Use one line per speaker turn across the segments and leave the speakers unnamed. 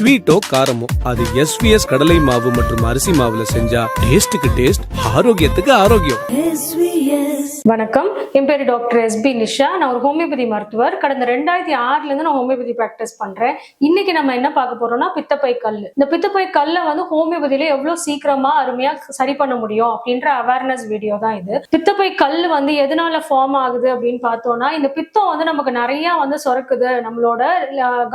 ஸ்வீட்டோ காரமோ அது எஸ்விஎஸ் கடலை மாவு மற்றும் அரிசி மாவுல செஞ்சா டேஸ்டுக்கு டேஸ்ட் ஆரோக்கியத்துக்கு ஆரோக்கியம்.
வணக்கம். என் பேர் டாக்டர் எஸ்பி நிஷா. நான் ஒரு ஹோமியோபதி மருத்துவர். கடந்த ரெண்டாயிரத்தி ஆறுல இருந்து நான் ஹோமியோபதி ப்ராக்டிஸ் பண்றேன். இன்னைக்கு நம்ம என்ன பார்க்க போறோம்னா பித்தப்பை கல் இந்த பித்தப்பை கல்லை வந்து ஹோமியோபதியில எவ்வளவு சீக்கிரமா அருமையா சரி பண்ண முடியும் அப்படின்ற அவேர்னஸ் வீடியோ தான் இது. பித்தப்பை கல் வந்து எதனால ஃபார்ம் ஆகுது அப்படின்னு பார்த்தோம்னா இந்த பித்தம் வந்து நமக்கு நிறைய வந்து சுரக்குது. நம்மளோட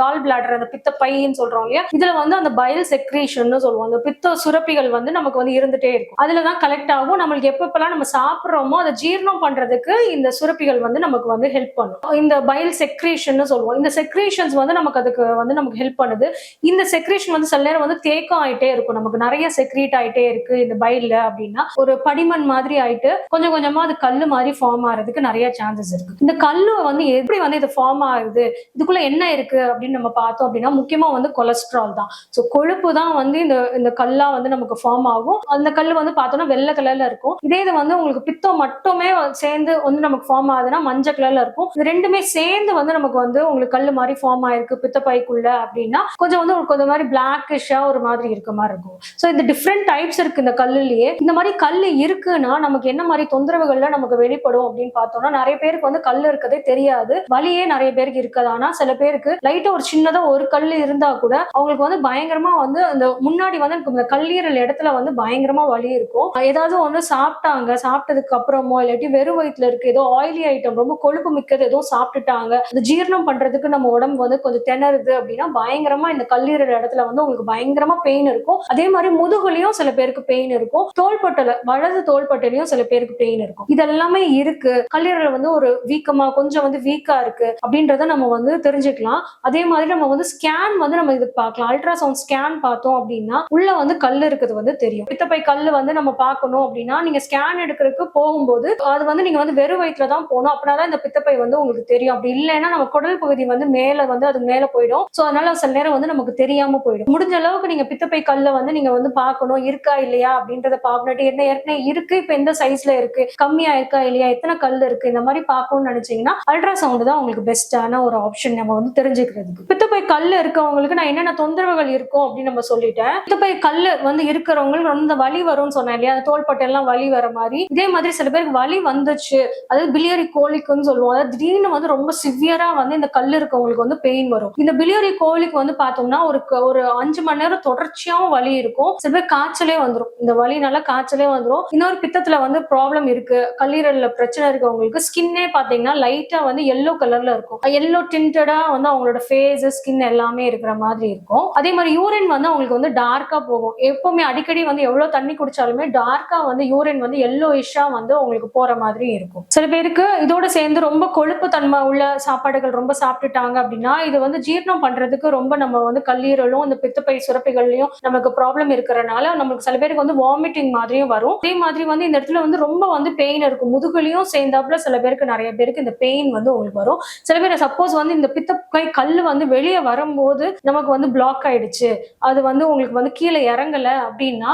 கால் பிளாடர் அந்த பித்தப்பைன்னு சொல்றோம் இல்லையா? இதுல வந்து அந்த பயல் செக்ரீஷன் சொல்லுவோம். அந்த பித்த சுரப்பிகள் வந்து நமக்கு வந்து இருந்துட்டே இருக்கும். அதுலதான் கலெக்ட் ஆகும். நம்மளுக்கு எப்பப்பெல்லாம் நம்ம சாப்பிடுறோமோ அதை ஜீரணம் பண்றதுக்கு இந்த சுரப்பிகள் வந்து நமக்கு வந்து ஹெல்ப் பண்ணும். இந்த பயல் செக்ரேஷன் சொல்லுவோம். இந்த செக்ரேஷன்ஸ் வந்து நமக்கு அதுக்கு வந்து நமக்கு ஹெல்ப் பண்ணுது. இந்த செக்ரேஷன் வந்து சில நேரம் வந்து தேக்கம் ஆயிட்டே இருக்கும். நமக்கு நிறைய செக்ரீட் ஆயிட்டே இருக்கு இந்த பயில்ல அப்படின்னா. ஒரு படிமண் மாதிரி ஆயிட்டு கொஞ்சம் கொஞ்சமா அது கல்லு மாதிரி ஃபார்ம் ஆகிறதுக்கு நிறைய சான்சஸ் இருக்கு. இந்த கல்லு வந்து எப்படி வந்து இது ஃபார்ம் ஆகுது? இதுக்குள்ள என்ன இருக்கு அப்படின்னு நம்ம பார்த்தோம் அப்படின்னா முக்கியமா வந்து கொலஸ்ட்ரால் தான். ஸோ கொழுப்பு தான் வந்து இந்த இந்த கல்லா வந்து நமக்கு ஃபார்ம் ஆகும். அந்த கல் வந்து பார்த்தோம்னா வெள்ளை கலர்ல இருக்கும். இதே இது வந்து உங்களுக்கு பித்தம் மட்டுமே சேர்ந்து வந்து நமக்கு ஃபார்ம் ஆகுதுன்னா மஞ்சள் கலர்ல இருக்கும். இது ரெண்டுமே சேர்ந்து வந்து நமக்கு வந்து உங்களுக்கு கல் மாதிரி ஃபார்ம் ஆயிருக்கு பித்தப்பைக்குள்ள அப்படின்னா கொஞ்சம் வந்து உங்களுக்கு கொஞ்சம் மாதிரி பிளாக்கிஷா ஒரு மாதிரி இருக்க மாதிரி இருக்கும். ஸோ இந்த டிஃப்ரெண்ட் டைப்ஸ் இருக்கு இந்த கல்லுலயே. இந்த மாதிரி கல் இருக்குன்னா நமக்கு என்ன மாதிரி தொந்தரவுகள்ல நமக்கு வெளிப்படும் அப்படின்னு பார்த்தோம்னா நிறைய பேருக்கு வந்து கல் இருக்கதே தெரியாது. வலியே நிறைய பேருக்கு இருக்காது. ஆனா சில பேருக்கு லைட்டா ஒரு சின்னதா ஒரு கல் இருந்தா கூட அவங்களுக்கு வந்து பயங்கரமா வந்து அந்த முன்னாடி வந்து எனக்கு இந்த கல்லீரல் இடத்துல வந்து பயங்கரமா வலி இருக்கும். ஏதாவது வந்து சாப்பிட்டாங்க சாப்பிட்டதுக்கு அப்புறமோ இல்லாட்டி வெறும் வயிற்றுல இருக்கு ஏதோ ஆயிலி ஐட்டம் ரொம்ப கொழுப்பு மிக்கது ஏதோ சாப்பிட்டுட்டாங்க. அது ஜீரணம் பண்றதுக்கு நம்ம உடம்பு வந்து கொஞ்சம் திணறுது அப்படின்னா பயங்கரமா இந்த கல்லீரல் இடத்துல வந்து உங்களுக்கு பயங்கரமா பெயின் இருக்கும். அதே மாதிரி முதுகுலையும் சில பேருக்கு பெயின் இருக்கும். தோள்பட்டல வலது தோள்பட்டையிலயும் சில பேருக்கு பெயின் இருக்கும். இதெல்லாமே இருக்கு. கல்லீரல் வந்து ஒரு வீக்கமா கொஞ்சம் வந்து வீக்கா இருக்கு அப்படின்றத நம்ம வந்து தெரிஞ்சுக்கலாம். அதே மாதிரி நம்ம வந்து ஸ்கேன் வந்து நம்ம இதுக்கு பார்க்கலாம். அல்ட்ராசவுண்ட் ஸ்கேன் பார்த்தோம் அப்படின்னா உள்ள வந்து கல் இருக்குது வந்து தெரியும். பித்தப்பை கல் வந்து நம்ம பார்க்கணும் அப்படின்னா நீங்க ஸ்கேன் எடுக்கிறதுக்கு போகும்போது அது வந்து நீங்க வந்து வெறும் வயிற்றுல தான் போகணும். அப்படின்னா இந்த பித்தப்பை வந்து உங்களுக்கு தெரியும். அப்படி இல்லைன்னா நம்ம குடல் பகுதி வந்து மேல வந்து அது மேல போயிடும். சோ அதனால சில நேரம் வந்து நமக்கு தெரியாம போயிடும். முடிஞ்ச அளவுக்கு நீங்க பித்தப்பை கல்ல வந்து நீங்க வந்து பார்க்கணும். இருக்கா இல்லையா அப்படின்றத பார்க்கணும். என்ன ஏற்கனவே இருக்கு. இப்ப எந்த சைஸ்ல இருக்கு? கம்மியா இருக்கா இல்லையா? எத்தனை கல் இருக்கு? இந்த மாதிரி பார்க்கணும்னு நினைச்சீங்கன்னா அல்ட்ராசவுண்ட் தான் உங்களுக்கு பெஸ்டான ஒரு ஆப்ஷன் நம்ம வந்து தெரிஞ்சுக்கிறதுக்கு. பித்தப்பை கல் இருக்கவங்களுக்கு நான் என்னென்ன தொந்தரவுகள் இருக்கும் அப்படின்னு நம்ம சொல்லிட்டேன். பித்தப்பை கல் வந்து இருக்கிறவங்களுக்கு ரொம்ப வலி வரும்னு சொன்னேன் இல்லையா? அந்த தோள்பட்டை எல்லாம் வலி வர மாதிரி. இதே மாதிரி சில பேருக்கு வலி வந்துச்சு. அதாவது பிலியரி கோழிக்குன்னு சொல்லுவோம். அதாவது திடீர்னு வந்து ரொம்ப சிவியரா வந்து இந்த கல் இருக்கவங்களுக்கு வந்து பெயின் வரும். இந்த பிலியரி கோழிக்கு வந்து பார்த்தோம்னா ஒரு ஒரு அஞ்சு மணி நேரம் தொடர்ச்சியாவும் வலி இருக்கும். சில பேர் காய்ச்சலே வந்துடும் இந்த வலினால காய்ச்சலே வந்துடும் இன்னொரு பித்தத்துல வந்து ப்ராப்ளம் இருக்கு. கல்லீரல்ல பிரச்சனை இருக்கவங்களுக்கு ஸ்கின்னே பாத்தீங்கன்னா லைட்டா வந்து எல்லோ கலர்ல இருக்கும். எல்லோ டிண்டடா வந்து அவங்களோட ஃபேஸ் ஸ்கின் எல்லாமே இருக்கிற மாதிரி இருக்கும். அதே மாதிரி யூரின் வந்து அவங்களுக்கு வந்து டார்க்கா போகும். எப்பவுமே அடிக்கடி வந்து எவ்வளவு தண்ணி குடிச்சாலுமே டார்க்கா வந்து யூரின் வந்து எல்லோ இஷ்ஷா வந்து உங்களுக்கு போற மாதிரி இருக்கும். சில பேருக்கு இதோட சேர்ந்து ரொம்ப கொழுப்பு தன்மை உள்ள சாப்பாடுகள் ரொம்ப சாப்பிட்டுட்டாங்க அப்படின்னா இது வந்து ஜீரணம் பண்றதுக்கு ரொம்ப நம்ம வந்து கல்லீரலும் இந்த பித்தப்பை சுரப்பிகள்லயும் நமக்கு ப்ராப்ளம் இருக்கிறனால நமக்கு சில பேருக்கு வந்து வாமிட்டிங் மாதிரியும் வரும். அதே மாதிரி வந்து இந்த இடத்துல வந்து ரொம்ப வந்து பெயின் இருக்கும். முதுகுலையும் சேர்ந்தாப்புல சில பேருக்கு நிறைய பேருக்கு இந்த பெயின் வந்து உங்களுக்கு வரும். சில பேர் சப்போஸ் வந்து இந்த பித்தப்பை கல் வந்து வெளியே வரும்போது நமக்கு வந்து பிளாக் ஆயிடுச்சு. அது வந்து உங்களுக்கு வந்து கீழே இறங்கல அப்படின்னா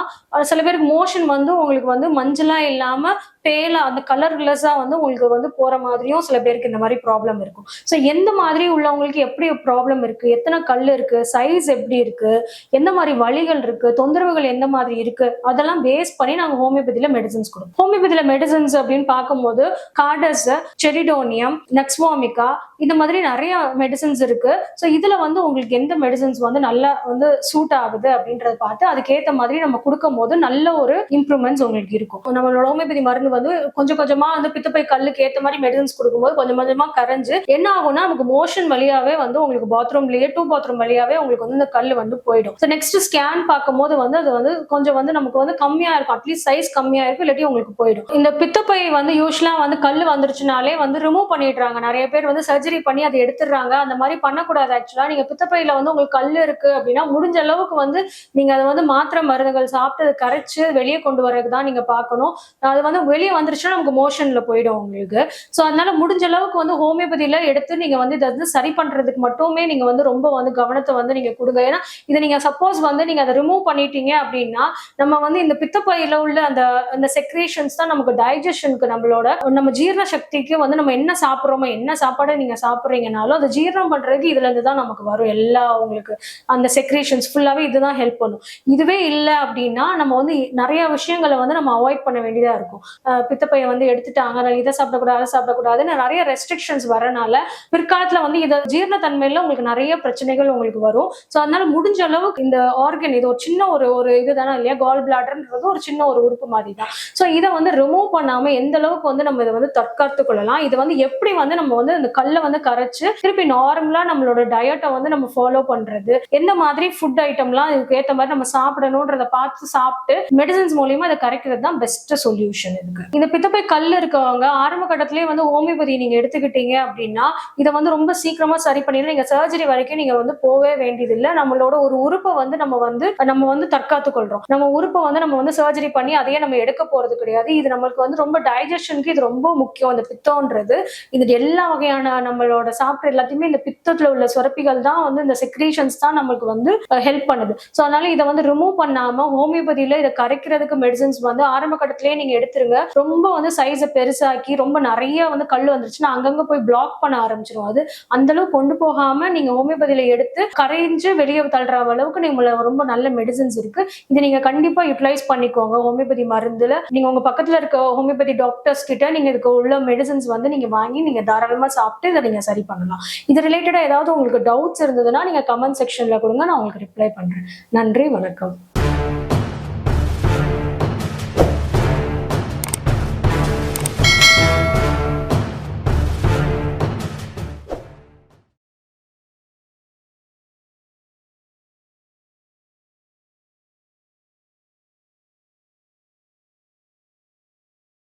சில பேருக்கு மோஷன் வந்து உங்களுக்கு வந்து மஞ்சளா இல்லாமல் பேலா அந்த கலர்லெஸ்ஸா வந்து உங்களுக்கு வந்து போற மாதிரியும் சில பேருக்கு இந்த மாதிரி ப்ராப்ளம் இருக்கும். ஸோ எந்த மாதிரி உள்ளவங்களுக்கு எப்படி ப்ராப்ளம் இருக்கு? எத்தனை கல் இருக்கு? சைஸ் எப்படி இருக்கு? எந்த மாதிரி வழிகள் இருக்கு? தொந்தரவுகள் எந்த மாதிரி இருக்கு? அதெல்லாம் பேஸ் பண்ணி நாங்கள் ஹோமியோபதியில மெடிசன்ஸ் கொடுப்போம். ஹோமியோபதியில மெடிசன்ஸ் அப்படின்னு பார்க்கும்போது கார்டஸ் செரிடோனியம் நெக்ஸ்வாமிகா இந்த மாதிரி நிறைய மெடிசன்ஸ் இருக்கு. ஸோ இதுல வந்து உங்களுக்கு எந்த மெடிசன்ஸ் வந்து நல்லா வந்து சூட் ஆகுது அப்படின்றத பார்த்து அதுக்கேற்ற மாதிரி நம்ம கொடுக்கும் போது நல்ல ஒரு இம்ப்ரூவ்மெண்ட்ஸ் உங்களுக்கு இருக்கும். நம்மளோட ஹோமியோபதி மருந்து வந்து கொஞ்சம் கொஞ்சமா வந்து பித்தப்பை கல்லுக்கு ஏற்ற மாதிரி மெடிசன்ஸ் கொடுக்கும்போது கொஞ்சம் கொஞ்சமா கரைஞ்சு என்ன ஆகும்னா நமக்கு மோஷன் வழியாவே வந்து உங்களுக்கு பாத்ரூம்லயே டூ பாத்ரூம் வழியாவே உங்களுக்கு வந்து இந்த கல் வந்து போயிடும். ஸோ நெக்ஸ்ட் ஸ்கேன் பார்க்கும்போது வந்து அது வந்து கொஞ்சம் வந்து நமக்கு வந்து கம்மியா இருக்கும். அட்லீஸ்ட் சைஸ் கம்மியா இருக்கும் இல்லாட்டி உங்களுக்கு போயிடும். இந்த பித்தப்பை வந்து யூஸ்வலா வந்து கல் வந்துருச்சுனாலே வந்து ரிமூவ் பண்ணிடுறாங்க. நிறைய பேர் வந்து சர்ஜரி பண்ணி அதை எடுத்துடுறாங்க. அந்த மாதிரி பண்ணக்கூடாது ஆக்சுவலா நீங்க பித்தப்பையில வந்து உங்களுக்கு கல் இருக்கு அப்படின்னா முடிஞ்ச அளவுக்கு வந்து நீங்க அதை வந்து மாத்திரை மருந்துகள் சாப்பிட்டு அதை கரைச்சு வெளியே கொண்டு வரதுக்கு தான் நீங்க பார்க்கணும். அது வந்து வெளியே வெளியே வந்துருச்சுன்னா நமக்கு மோஷன்ல போயிடும் உங்களுக்கு. ஸோ அதனால முடிஞ்ச அளவுக்கு வந்து ஹோமியோபதியில எடுத்து நீங்க வந்து இதை வந்து சரி பண்றதுக்கு மட்டுமே நீங்க வந்து ரொம்ப வந்து கவனத்தை வந்து நீங்க கொடுங்க. ஏன்னா இதை நீங்க சப்போஸ் வந்து நீங்க அதை ரிமூவ் பண்ணிட்டீங்க அப்படின்னா நம்ம வந்து இந்த பித்தப்பையில உள்ள அந்த அந்த செக்ரேஷன்ஸ் தான் நமக்கு டைஜஷனுக்கு நம்மளோட நம்ம ஜீரண சக்திக்கு வந்து நம்ம என்ன சாப்பிட்றோமோ என்ன சாப்பாடு நீங்க சாப்பிட்றீங்கனாலும் அதை ஜீரணம் பண்றதுக்கு இதுல இருந்து தான் நமக்கு வரும் எல்லா உங்களுக்கு அந்த செக்ரேஷன்ஸ் ஃபுல்லாவே இதுதான் ஹெல்ப் பண்ணும். இதுவே இல்லை அப்படின்னா நம்ம வந்து நிறைய விஷயங்களை வந்து நம்ம அவாய்ட் பண்ண வேண்டியதா இருக்கும். பித்தப்பையை வந்து எடுத்துட்டாங்க. நான் இதை சாப்பிடக்கூடாது அதை சாப்பிடக்கூடாதுன்னு நிறைய ரெஸ்ட்ரிக்ஷன்ஸ் வரனால பிற்காலத்தில் வந்து இதை ஜீரணத்தன்மையில் உங்களுக்கு நிறைய பிரச்சனைகள் உங்களுக்கு வரும். ஸோ அதனால முடிஞ்ச அளவுக்கு இந்த ஆர்கன் இது ஒரு சின்ன ஒரு ஒரு இதுதானே இல்லையா? கால் பிளாடர்ன்றது ஒரு சின்ன ஒரு உறுப்பு மாதிரி தான் ஸோ இதை வந்து ரிமூவ் பண்ணாமல் எந்த அளவுக்கு வந்து நம்ம இதை வந்து தற்காத்து கொள்ளலாம்? இது வந்து எப்படி வந்து நம்ம வந்து இந்த கல்லை வந்து கரைச்சு திருப்பி நார்மலாக நம்மளோட டயட்டை வந்து நம்ம ஃபாலோ பண்ணுறது எந்த மாதிரி ஃபுட் ஐட்டம்லாம் இதுக்கு ஏற்ற மாதிரி நம்ம சாப்பிடணுன்றத பார்த்து சாப்பிட்டு மெடிசன்ஸ் மூலியமா இதை கரைக்கிறது தான் பெஸ்ட் சொல்யூஷன் இதுக்கு. இந்த பித்தப்பை கல் இருக்கவங்க ஆரம்ப கட்டத்திலேயே வந்து ஹோமியோபதி நீங்க எடுத்துக்கிட்டீங்க அப்படின்னா இதை வந்து ரொம்ப சீக்கிரமா சரி பண்ணிடலாம் நீங்க சர்ஜரி வரைக்கும் நீங்க வந்து போவே வேண்டியதில்லை. நம்மளோட ஒரு உறுப்பை வந்து நம்ம வந்து நம்ம வந்து தற்காத்து கொள்றோம் நம்ம உறுப்பை வந்து நம்ம வந்து சர்ஜரி பண்ணி அதையே நம்ம எடுக்க போறது கிடையாது. இது நம்மளுக்கு வந்து ரொம்ப டைஜஷனுக்கு இது ரொம்ப முக்கியம். அந்த பித்தம்ன்றது இது எல்லா வகையான நம்மளோட சாப்பிட்ற எல்லாத்தையுமே இந்த பித்தத்துல உள்ள சுரப்பிகள் தான் வந்து இந்த செக்ரேஷன்ஸ் தான் நம்மளுக்கு வந்து ஹெல்ப் பண்ணுது. ஸோ அதனால இதை வந்து ரிமூவ் பண்ணாம ஹோமியோபதியில இதை கரைக்கிறதுக்கு மெடிசன்ஸ் வந்து ஆரம்ப கட்டத்திலேயே நீங்க எடுத்துருங்க. ரொம்ப வந்து சைஸை பெருசாக்கி ரொம்ப நிறைய வந்து கல் வந்துருச்சுன்னா அங்கங்க போய் பிளாக் பண்ண ஆரம்பிச்சிடும் அது அந்த அளவுக்கு கொண்டு போகாம நீங்க ஹோமியோபதியில எடுத்து கரைஞ்சு வெளியே தள்ளுற அளவுக்கு நீங்க ரொம்ப நல்ல மெடிசன்ஸ் இருக்கு. இதை நீங்க கண்டிப்பா யூட்டிலைஸ் பண்ணிக்கோங்க. ஹோமியோபதி மருந்துல நீங்க உங்க பக்கத்துல இருக்க ஹோமியோபதி டாக்டர்ஸ் கிட்ட நீங்க இதுக்கு உள்ள மெடிசன்ஸ் வந்து நீங்க வாங்கி நீங்க தாராளமா சாப்பிட்டு இதை நீங்க சரி பண்ணலாம். இது ரிலேட்டடா ஏதாவது உங்களுக்கு டவுட்ஸ் இருந்ததுன்னா நீங்க கமெண்ட் செக்ஷன்ல கொடுங்க. நான் உங்களுக்கு ரிப்ளை பண்றேன். நன்றி வணக்கம்.